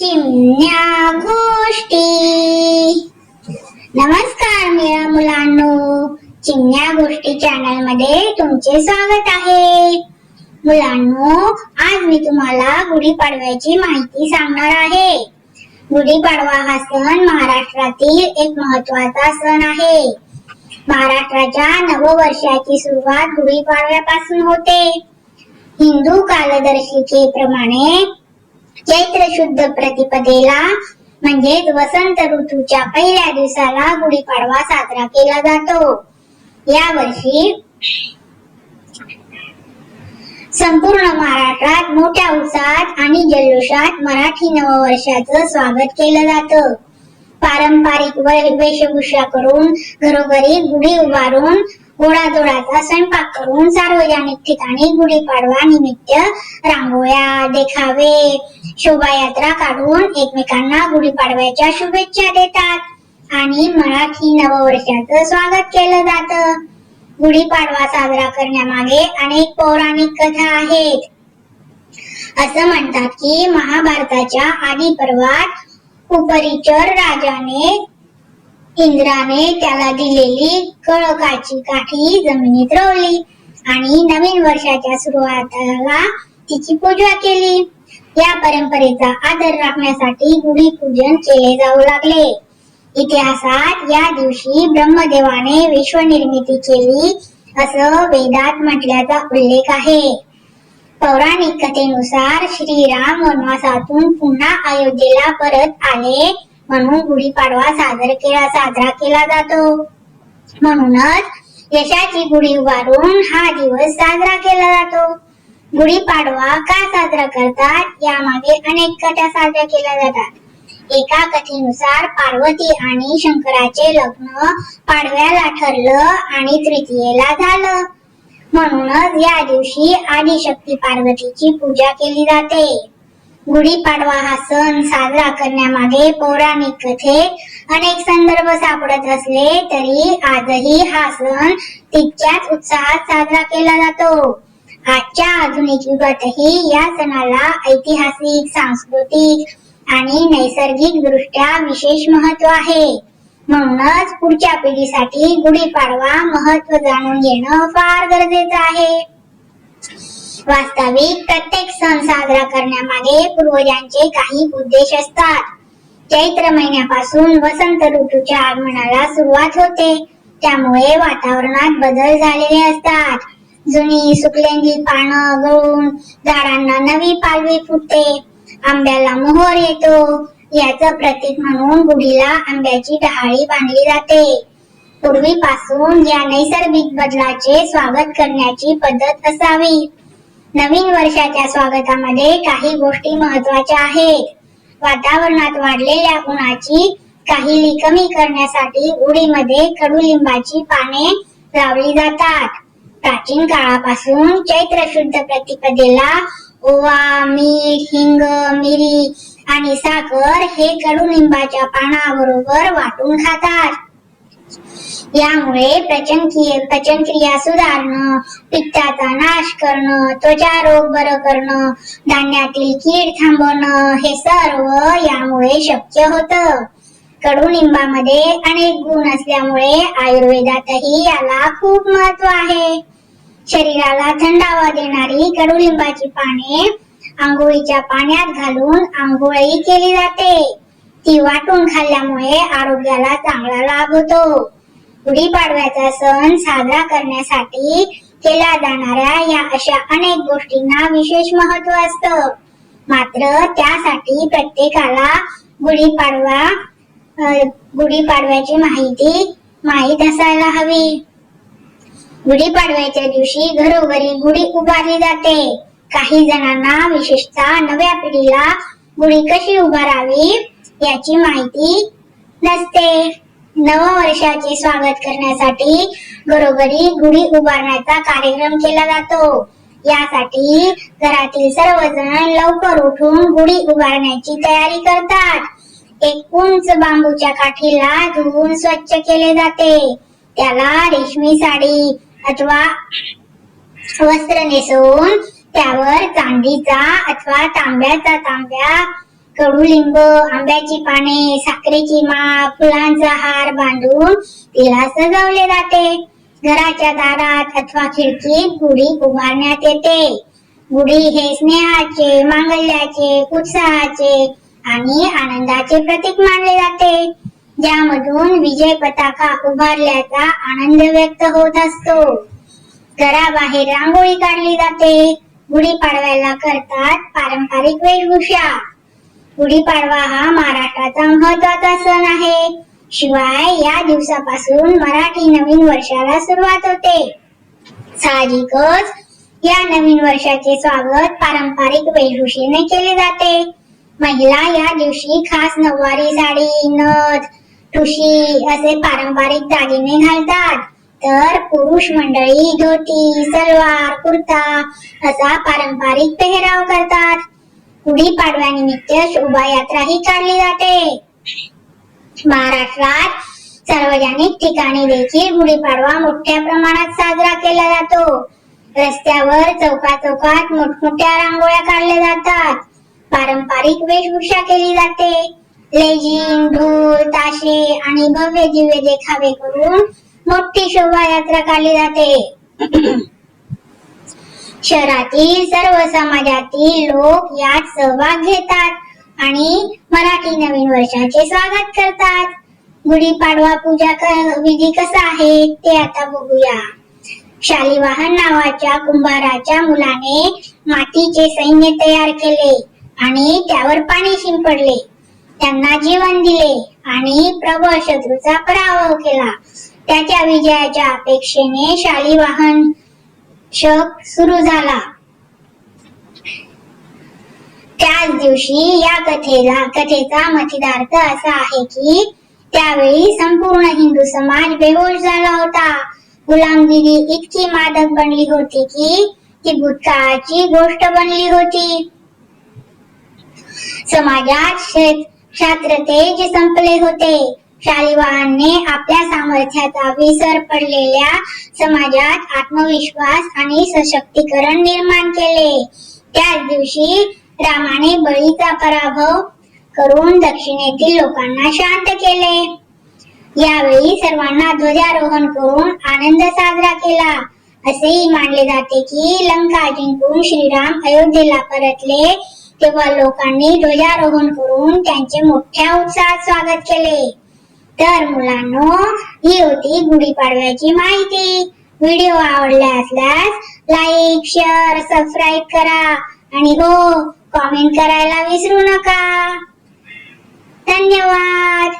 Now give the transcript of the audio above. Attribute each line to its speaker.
Speaker 1: चिमण्या गोष्टी. नमस्कार मेळा मुलांनो. चिमण्या गोष्टी चॅनलमध्ये तुमचे स्वागत आहे. मुलांनो आज मी तुम्हाला गुढीपाडव्याची माहिती सांगणार आहे. गुढीपाडवा हा सण महाराष्ट्रातील एक महत्त्वाचा सण आहे. महाराष्ट्राच्या नववर्षाची सुरुवात गुढीपाडव्यापासून होते. हिंदू कालदर्शिकेप्रमाणे चैत्र शुद्ध प्रतिपदेला. म्हणजेच वसंत ऋतूच्या पहिल्या दिवसाला गुढीपाडवा साजरा केला जातो. या वर्षी संपूर्ण महाराष्ट्रात मोठ्या उत्साहात आणि जल्लोषात मराठी नववर्षाचं स्वागत केलं जातं. पारंपरिक वेशभूषा करून घरोघरी गुढी उभारून गोडाधोडाचा स्वयंपाक करून सार्वजनिक ठिकाणी गुढीपाडवा निमित्त रांगोळ्या देखावे शोभायात्रा काढून एकमेकांना गुढीपाडव्याच्या शुभेच्छा देतात. आणि मराठी नववर्षाचं स्वागत केलं जातं. गुढीपाडवा साजरा करण्यामागे अनेक पौराणिक कथा आहेत. असं म्हणतात की महाभारताच्या आदी पर्वात उपरिचर राजाने इंद्राने त्याला दिलेली कळकाची काठी जमिनीत रोवली आणि नवीन वर्षाच्या सुरुवातीला तिची पूजा केली. या परंपरेचा आदर राखण्यासाठी गुढी पूजन केले जाऊ लागले. इतिहासात या दिवशी ब्रह्मदेवाने विश्व निर्मिती केली असं वेदात म्हटल्याचा उल्लेख आहे. पौराणिक कथेनुसार श्रीराम वनवासातून पुन्हा अयोध्येला परत आले. म्हणून गुढीपाडवा साजरा केला साजरा केला जातो. म्हणूनच यशाची गुढी उभारून हा दिवस साजरा केला जातो. गुढीपाडवा का साजरा करतात? यामागे अनेक कथा साजऱ्या केल्या जातात. एका कथेनुसार पार्वती आणि शंकराचे लग्न पाडव्याला ठरलं आणि तृतीयेला झालं. म्हणूनच या दिवशी आदिशक्ती पार्वतीची पूजा केली जाते. गुढीपाडवा हा सण साजरा करण्यामागे पौराणिक कथे अनेक संदर्भ सापडत असले तरी आजही हा सण तितक्याच उत्साहात साजरा केला जातो. आजच्या आधुनिक युगातही या सणाला ऐतिहासिक सांस्कृतिक आणि नैसर्गिक दृष्ट्या विशेष महत्त्व आहे. म्हणूनच पुढच्या पिढीसाठी गुढीपाडवा महत्त्व जाणून घेणं फार गरजेचं आहे. वास्तविक प्रत्येक सण साजरा करण्यामागे पूर्वजांचे काही उद्देश असतात. चैत्र महिन्यापासून वसंत ऋतूच्या आगमनाला सुरुवात होते. त्यामुळे वातावरणात बदल झालेले असतात. जुनी सुकलेली पानं गळून झाडांना नवी पालवी फुटते. आंब्याला मोहर येतो. याचं प्रतीक म्हणून गुढीला आंब्याची डहाळी बांधली जाते. पूर्वीपासून या नैसर्गिक बदलाचे स्वागत करण्याची पद्धत असावी. नवीन वर्षाच्या स्वागतामध्ये काही गोष्टी महत्त्वाच्या आहेत. वातावरणात वाढलेल्या उन्हाची काही कमी करण्यासाठी उडीमध्ये कडुलिंबाची पाने लावली जातात. प्राचीन काळापासून चैत्र शुद्ध प्रतिपदेला ओवा मीठ हिंग मिरी आणि साखर हे कडुलिंबाच्या पानाबरोबर वाटून खातात. यामुळे पचनक्रिया पचनक्रिया सुधारणं पित्ताचा नाश करणं त्वचा रोग बरं करणं धान्यातील कीड थांबवणं हे सर्व यामुळे शक्य होतं. कडुनिंबामध्ये अनेक गुण असल्यामुळे आयुर्वेदातही याला खूप महत्त्व आहे. शरीराला थंडावा देणारी कडुलिंबाची पाने आंघोळीच्या पाण्यात घालून आंघोळही केली जाते. ती वाटून खाल्ल्यामुळे आरोग्याला चांगला लाभ होतो. गुढीपाडव्याचा सण साजरा करण्यासाठी केल्या जाणाऱ्या या अशा अनेक गोष्टींना विशेष महत्त्व असतं. मात्र त्यासाठी प्रत्येकाला गुढीपाडवा गुढीपाडव्याची माहिती माहीत असायला हवी. गुढीपाडव्याच्या दिवशी घरोघरी गुढी उभारली जाते. काही जणांना विशेषतः नव्या पिढीला गुढी कशी उभारावी याची माहिती नसते. नववर्षाचे स्वागत करण्यासाठी घरोघरी गुढी उभारण्याचा कार्यक्रम केला जातो. यासाठी घरातील सर्वजण लवकर उठून गुढी उभारण्याची तयारी करतात. एक उंच बांबूच्या काठीला धुवून स्वच्छ केले जाते. त्याला रेशमी साडी अथवा वस्त्र नेसवून त्यावर चांदीचा अथवा तांब्याचा तांब्या कडुलिंब आंब्याची पाने साखरेची माळ फुलांचा हार बांधून तिला सजवले जाते. घराच्या दारात अथवा खिडकीत गुढी उभारण्यात येते. गुढी हे स्नेहाचे मांगल्याचे उत्साहाचे आणि आनंदाचे प्रतीक मानले जाते. ज्यामधून विजय पताका उभारल्याचा आनंद व्यक्त होत असतो. घराबाहेर रांगोळी काढली जाते. गुढी पाडव्याला करतात पारंपरिक वेशभूषा. गुढीपाडवा हा महाराष्ट्राचा महत्त्वाचा सण आहे. शिवाय या दिवसापासून मराठी नवीन वर्षाला सुरुवात होते. साहजिकच या नवीन वर्षाचे स्वागत पारंपरिक वेशभूषेने केले जाते. महिला या दिवशी खास नऊवारी साडी नथ ठुशी असे पारंपरिक दागिने घालतात. तर पुरुष मंडळी धोती सलवार कुर्ता असा पारंपरिक पेहराव करतात. गुढीपाडव्यानिमित्त शोभायात्राही काढली जाते. महाराष्ट्रात सार्वजनिक ठिकाणी देखील गुढीपाडवा मोठ्या प्रमाणात साजरा केला जातो. रस्त्यावर चौका चौकात मोठमोठ्या रांगोळ्या काढल्या जातात. पारंपरिक वेशभूषा केली जाते. लेझिम ढोल ताशे आणि भव्य दिव्य देखावे करून मोठी शोभायात्रा काढली जाते. शहरातील सर्व समाजातील लोक यात सहभाग घेतात आणि मराठी नवीन वर्षाचे स्वागत करतात. गुढीपाडवा पूजा क- विधी कसा आहे ते आता बघूया. शालिवाहन नावाच्या कुंभाराच्या मुलाने मातीचे सैन्य तयार केले आणि त्यावर पाणी शिंपडले. त्यांना जीवन दिले आणि प्रबळ शत्रूचा पराभव केला. त्याच्या विजयाच्या अपेक्षेने शालिवाहन शक सुरू झाला. त्याच दिवशी या कथेला कथेचा मथिदार्थ असा आहे की त्यावेळी संपूर्ण हिंदू समाज बेहोश झाला होता. गुलामगिरी इतकी मादक बनली होती की ती भूतकाळाची गोष्ट बनली होती. समाजात क्षे- जे संपले होते. शालिवाने आपल्या सामर्थ्याचा विसर पडलेल्या समाजात आत्मविश्वास आणि सशक्तीकरण निर्माण केले. त्याच दिवशी रामाने बळीचा पराभव करून दक्षिणेतील लोकांना शांत केले. यावेळी सर्वांना ध्वजारोहण करून आनंद साजरा केला. असेही मानले जाते की लंका जिंकून श्रीराम अयोध्येला परतले तेव्हा लोकांनी ध्वजारोहण करून त्यांचे मोठ्या उत्साहात स्वागत केले. तर मुलांनो ही होती गुढीपाडव्याची माहिती. व्हिडिओ आवडला असल्यास लाईक शेअर सबस्क्राईब करा. आणि हो कॉमेंट करायला विसरू नका. धन्यवाद.